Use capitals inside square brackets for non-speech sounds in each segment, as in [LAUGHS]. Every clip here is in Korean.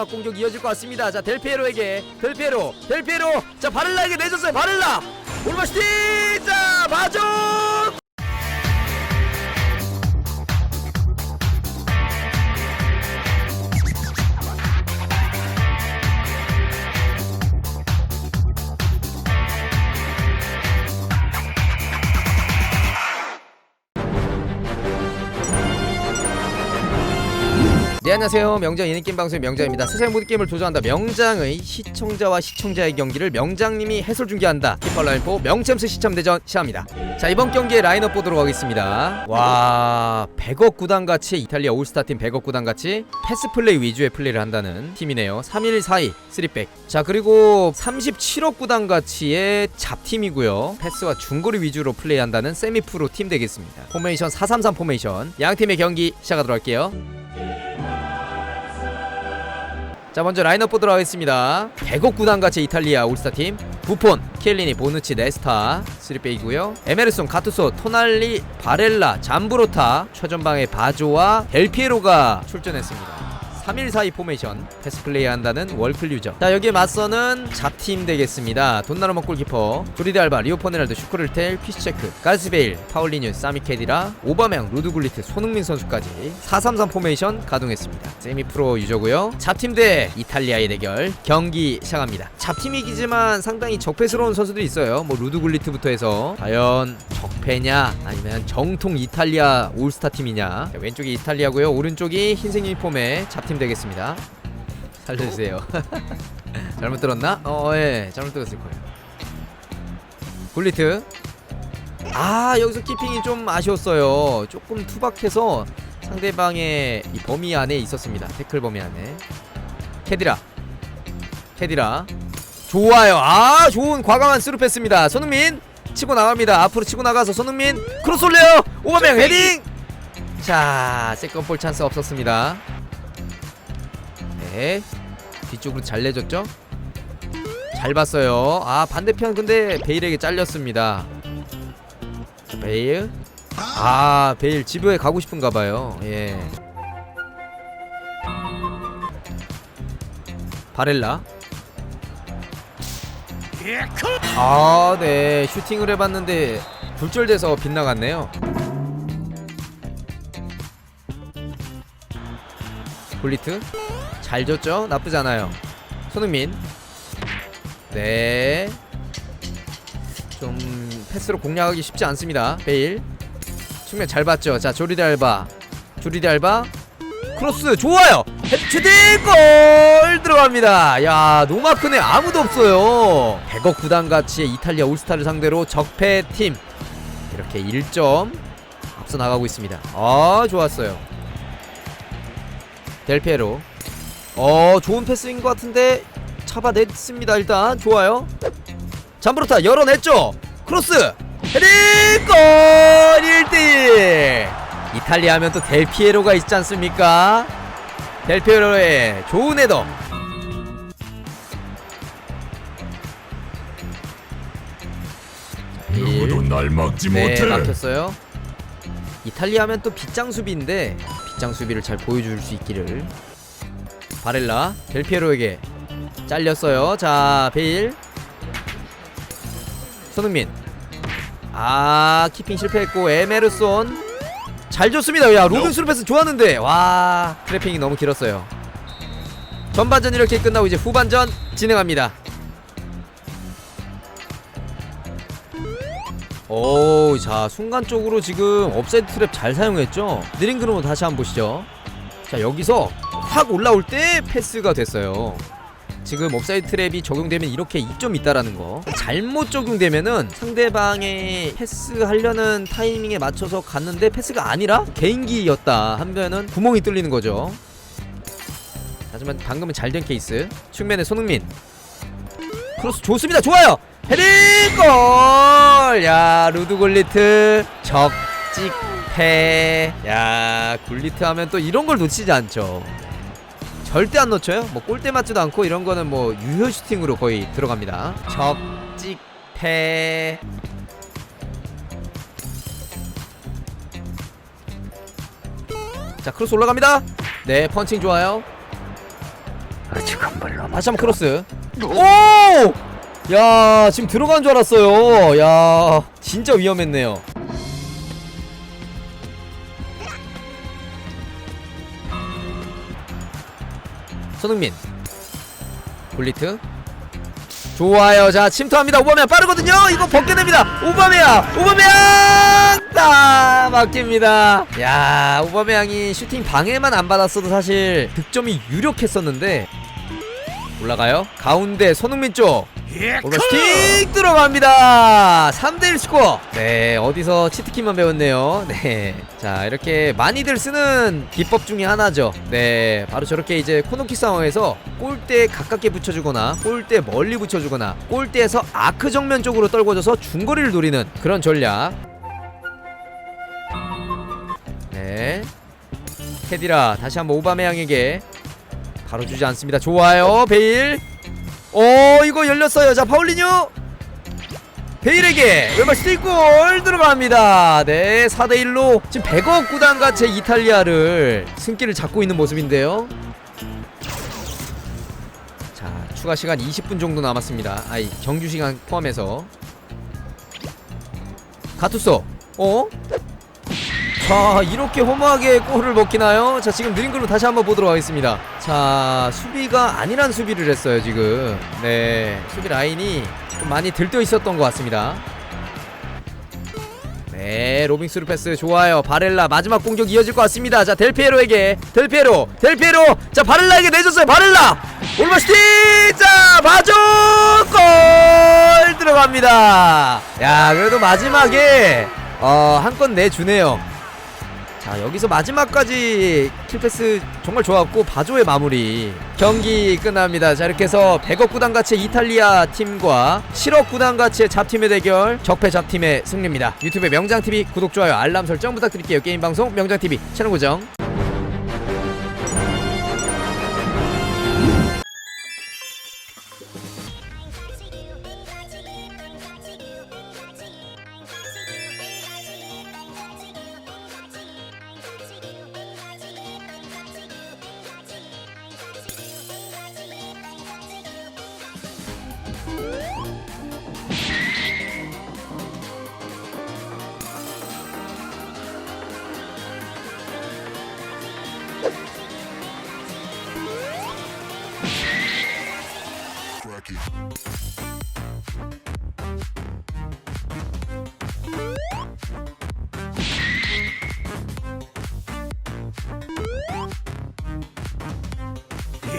마지막 공격 이어질 것 같습니다. 자 델피에로에게 델피에로 델피에로 자 바를라에게 내줬어요. 바를라 올마시티 네 안녕하세요. 명장 예능게임 방송의 명장입니다. 세상 모든 게임을 도전한다. 명장의 시청자와 시청자의 경기를 명장님이 해설 중계한다. 키팔 라인포 명챔스 시참대전 시합니다. 자 이번 경기의 라인업 보도록 하겠습니다. 와 100억 구단같이 이탈리아 올스타팀 100억 구단같이 패스플레이 위주의 플레이를 한다는 팀이네요. 3-1-4-2 3백. 자 그리고 37억 구단가치의 잡팀이고요. 패스와 중거리 위주로 플레이한다는 세미프로 팀 되겠습니다. 포메이션 4-3-3 포메이션. 양 팀의 경기 시작하도록 할게요 자 먼저 라인업 보도록 하겠습니다. 100억 구단가치 이탈리아 올스타팀 부폰, 켈리니, 보누치, 네스타 3백이고요. 에메르송, 가투소, 토날리, 바렐라, 잠브로타 최전방에 바조와 델피에로가 출전했습니다 3-1-4-2 포메이션 패스 플레이 한다는 월클 유저. 자 여기에 맞서는 잡팀 되겠습니다. 돈나르마 골키퍼 조리데 알바, 리오포네랄드, 슈크를텔, 피시체크, 가스베일, 파울리뉴, 사미케디라, 오바명, 루드굴리트, 손흥민 선수까지 4-3-3 포메이션 가동했습니다. 세미프로 유저고요. 잡팀 대 이탈리아의 대결 경기 시작합니다. 잡팀 이기지만 상당히 적폐스러운 선수들이 있어요. 뭐 루드굴리트부터 해서 과연 적폐냐 아니면 정통 이탈리아 올스타 팀이냐. 자, 왼쪽이 이탈리아고요. 오른쪽이 흰색 유니폼의 잡팀 되겠습니다. 살려주세요. [LAUGHS] 잘못 들었나? 어 예 잘못 들었을 거예요. 굴리트. 아 여기서 키핑이 좀 아쉬웠어요. 조금 투박해서 상대방의 이 범위 안에 있었습니다. 태클 범위 안에. 캐디라. 캐디라. 좋아요. 아 좋은 과감한 스루 패스입니다. 손흥민 치고 나갑니다. 앞으로 치고 나가서 손흥민 크로스 올려요 오바명 헤딩. 자 세컨볼 찬스 없었습니다 네 뒤쪽으로 잘 내줬죠? 잘 봤어요. 아 반대편 근데 베일에게 잘렸습니다. 자, 베일. 아 베일 집에 가고 싶은가봐요. 예. 바렐라. 아, 네. 슈팅을 해봤는데 굴절돼서 빗나갔네요. 굴리트 잘 줬죠? 나쁘지 않아요. 손흥민 네. 좀 패스로 공략하기 쉽지 않습니다. 베일 측면 잘 봤죠? 자, 조리데 알바. 조리데 알바. 크로스 좋아요. 헤드헤딩 골 들어갑니다. 야 노마크네 아무도 없어요. 100억 구단 가치의 이탈리아 올스타를 상대로 적폐 팀 이렇게 1점 앞서 나가고 있습니다. 아 좋았어요. 델피에로 어 좋은 패스인 것 같은데 잡아냈습니다. 일단 좋아요. 잠브로타 열어냈죠. 크로스 헤딩 골 1대1 이탈리아 하면 또 델피에로가 있지 않습니까? 델피에로의 좋은 헤더 누구도 날 막지 네 못해. 막혔어요 이탈리아 하면 또 빗장 수비인데 빗장 수비를 잘 보여줄 수 있기를 바렐라 델피에로에게 잘렸어요. 자 베일. 손흥민. 아 키핑 실패했고 에메르손. 잘 줬습니다. 야 로빈 스루 패스 좋았는데. 와 트래핑이 너무 길었어요. 전반전 이렇게 끝나고 이제 후반전 진행합니다. 오, 자 순간적으로 지금 업사이드 트랩 잘 사용했죠. 느린 그림으로 다시 한번 보시죠. 자 여기서 확 올라올 때 패스가 됐어요. 지금 옵사이드 트랩이 적용되면 이렇게 이점이 있다라는 거. 잘못 적용되면은 상대방의 패스하려는 타이밍에 맞춰서 갔는데 패스가 아니라 개인기였다 하면은 구멍이 뚫리는 거죠. 하지만 방금은 잘 된 케이스. 측면에 손흥민. 크로스 좋습니다. 좋아요. 헤딩 골! 야 루드 골리트 적직패. 야 굴리트 하면 또 이런 걸 놓치지 않죠 절대 안 놓쳐요. 뭐 골대 맞지도 않고 이런 거는 뭐 유효 슈팅으로 거의 들어갑니다. 적직패. 자 크로스 올라갑니다. 네 펀칭 좋아요. 아직 한발 남았. 다시 한번 크로스. 오! 야 지금 들어간 줄 알았어요. 야 진짜 위험했네요 손흥민. 굴리트. 좋아요. 자 침투합니다. 오바메양 빠르거든요. 이거 벗겨냅니다. 오바메양 오바메양 다 막힙니다. 야 오바메양이 슈팅 방해만 안 받았어도 사실 득점이 유력했었는데. 올라가요. 가운데 손흥민 쪽 오바 스틱 들어갑니다. 3대1 스코어. 네 어디서 치트키만 배웠네요. 네 자 이렇게 많이들 쓰는 기법 중에 하나죠. 네 바로 저렇게 이제 코너킥 상황에서 골대에 가깝게 붙여주거나 골대 멀리 붙여주거나 골대에서 아크 정면 쪽으로 떨궈져서 중거리를 노리는 그런 전략. 네 테디라 다시 한번 오바메양에게 바로 주지 않습니다. 좋아요 베일 어 이거 열렸어요. 자 파울리뉴. 베일에게 왼발 스틱골 들어갑니다. 네 4대1로 지금 100억 구단과 제 이탈리아를 승기를 잡고 있는 모습인데요. 자 추가 시간 20분 정도 남았습니다. 아이 정규 시간 포함해서. 가투소. 어? 자 이렇게 허무하게 골을 먹히나요? 자 지금 느린 걸로 다시 한번 보도록 하겠습니다. 자 수비가 아니란 수비를 했어요 지금. 네 수비 라인이 좀 많이 들떠 있었던 것 같습니다. 네 로빙 스루 패스 좋아요. 바렐라 마지막 공격 이어질 것 같습니다. 자 델피에로에게 델피에로 델피에로. 자 바렐라에게 내줬어요 바렐라. 올마스틱 자 바조 골 들어갑니다. 야 그래도 마지막에 어 한 건 내주네요 자 여기서 마지막까지 킬패스 정말 좋았고 바조의 마무리. 경기 끝납니다. 자 이렇게 해서 100억 구단 가치의 이탈리아 팀과 7억 구단 가치의 잡팀의 대결 적패 잡팀의 승리입니다. 유튜브에 명장TV 구독 좋아요 알람 설정 부탁드릴게요. 게임방송 명장TV 채널 고정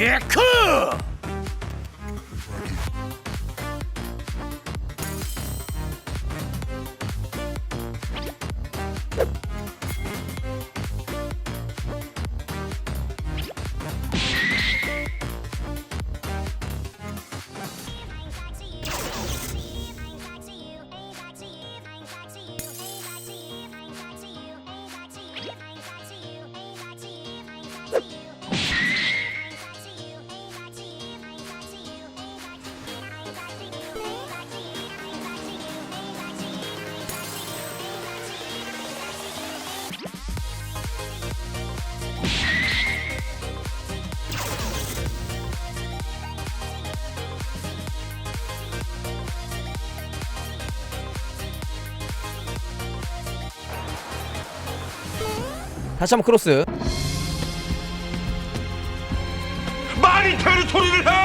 예크! 다시 한번 크로스 많이 테르토리를 해!